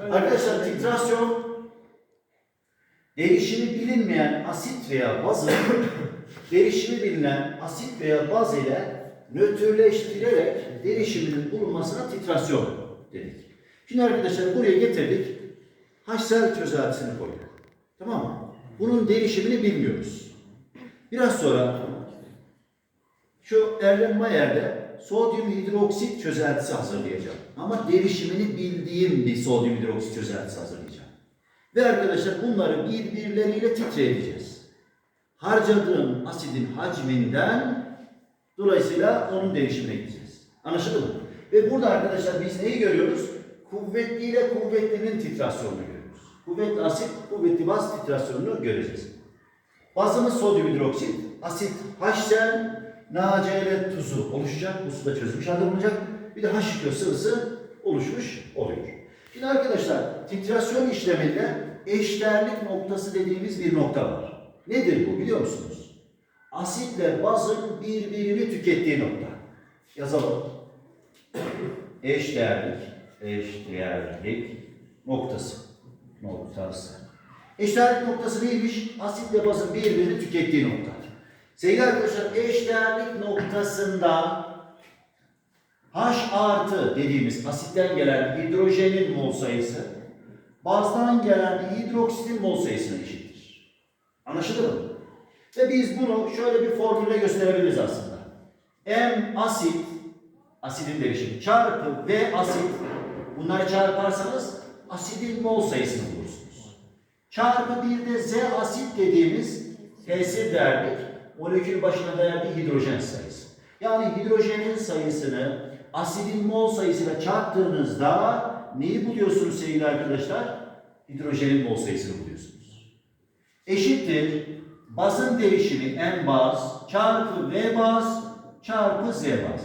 Arkadaşlar titrasyon değişimi bilinmeyen asit veya bazın değişimi bilinen asit veya baz ile nötrleştirerek değişiminin bulunmasına titrasyon dedik. Şimdi arkadaşlar buraya getirdik. Haşsel çözeltisini koyduk. Tamam mı? Bunun değişimini bilmiyoruz. Biraz sonra şu Erlenmayer'de sodyum hidroksit çözeltisi hazırlayacağım. Ama derişimini bildiğim bir sodyum hidroksit çözeltisi hazırlayacağım. Ve arkadaşlar bunları birbirleriyle titre edeceğiz. Harcadığım asidin hacminden dolayısıyla onun derişimine gideceğiz. Anlaşıldı mı? Ve burada arkadaşlar biz neyi görüyoruz? Kuvvetli ile kuvvetlinin titrasyonunu görüyoruz. Kuvvetli asit, kuvvetli baz titrasyonunu göreceğiz. Bazımız sodyum hidroksit, asit HCl, NaCl tuzu oluşacak. Bu suda çözülmüş halde bulunacak. Bir de H2O sıvısı oluşmuş oluyor. Şimdi arkadaşlar titrasyon işleminde eşdeğerlik noktası dediğimiz bir nokta var. Nedir bu biliyor musunuz? Asitle bazın birbirini tükettiği nokta. Yazalım. Eşdeğerlik, eşdeğerlik noktası. Noktası. Eşdeğerlik noktası neymiş? Asitle bazın birbirini tükettiği nokta. Sevgili arkadaşlar eşdeğerlik noktasında H artı dediğimiz asitten gelen hidrojenin mol sayısı bazdan gelen hidroksitin mol sayısına eşittir. Anlaşıldı mı? Ve biz bunu şöyle bir formülle gösterebiliriz aslında. M asit, asidin derişimi çarpı V asit, bunları çarparsanız asidin mol sayısını bulursunuz. Çarpı bir de Z asit dediğimiz tesir değerlik, molekül başına verdiği hidrojen sayısı. Yani hidrojenin sayısını asidin mol sayısıyla çarptığınızda neyi buluyorsunuz sevgili arkadaşlar? Hidrojenin mol sayısını buluyorsunuz. Eşittir bazın derişimi M baz çarpı V baz çarpı Z baz.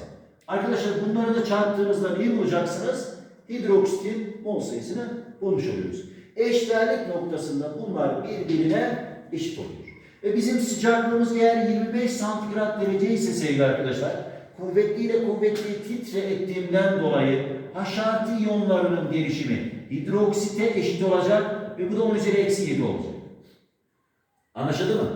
Arkadaşlar bunları da çarptığınızda neyi bulacaksınız? Hidroksitin mol sayısını bulmuş oluyoruz. Eşdeğerlik noktasında bunlar birbirine eşit oluyor. Ve bizim sıcaklığımız eğer 25 santigrat derece ise sevgili arkadaşlar, kuvvetli ile kuvvetli titre ettiğimden dolayı haşartı iyonlarının derişimi hidroksite eşit olacak ve bu da 10 üzeri eksi 7 olacak. Anlaşıldı mı?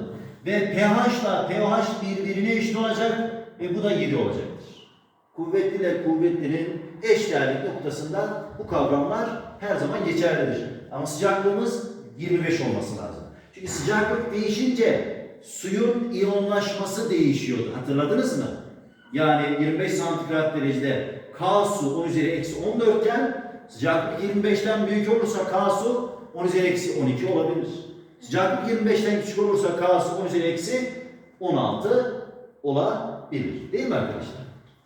Ve pH ile pH birbirine eşit olacak ve bu da 7 olacaktır. Kuvvetli ile kuvvetlinin eşdeğerlik noktasında bu kavramlar her zaman geçerlidir. Ama sıcaklığımız 25 olması lazım. Çünkü sıcaklık değişince suyun iyonlaşması değişiyordu. Hatırladınız mı? Yani 25 santigrat derecede K su 10 üzeri eksi 14 iken sıcaklık 25'ten büyük olursa K su 10 üzeri eksi 12 olabilir. Sıcaklık 25'ten küçük olursa K su 10 üzeri eksi 16 olabilir. Değil mi arkadaşlar?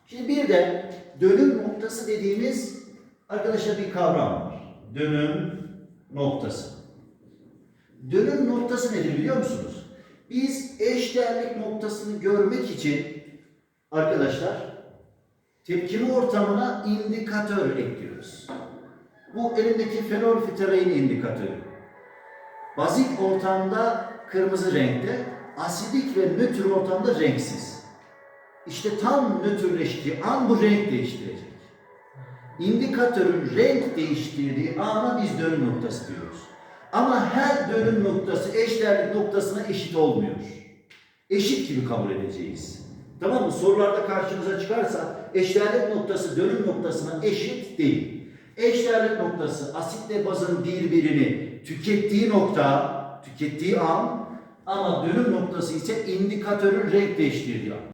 Şimdi bir de dönüm noktası dediğimiz arkadaşlar bir kavram var. Dönüm noktası. Dönüm noktası nedir biliyor musunuz? Biz eşdeğerlik noktasını görmek için arkadaşlar tepkime ortamına indikatör ekliyoruz. Bu elimdeki fenolfitalein indikatörü. Bazik ortamda kırmızı renkte, asidik ve nötr ortamda renksiz. İşte tam nötrleştiği an bu renk değiştirecek. İndikatörün renk değiştirdiği ana biz dönüm noktası diyoruz. Ama her dönüm noktası eşdeğerlik noktasına eşit olmuyor. Eşit gibi kabul edeceğiz. Tamam mı? Sorularda karşınıza çıkarsa eşdeğerlik noktası dönüm noktasına eşit değil. Eşdeğerlik noktası asitle bazın birbirini tükettiği nokta, tükettiği an ama dönüm noktası ise indikatörün renk değiştirdiği an.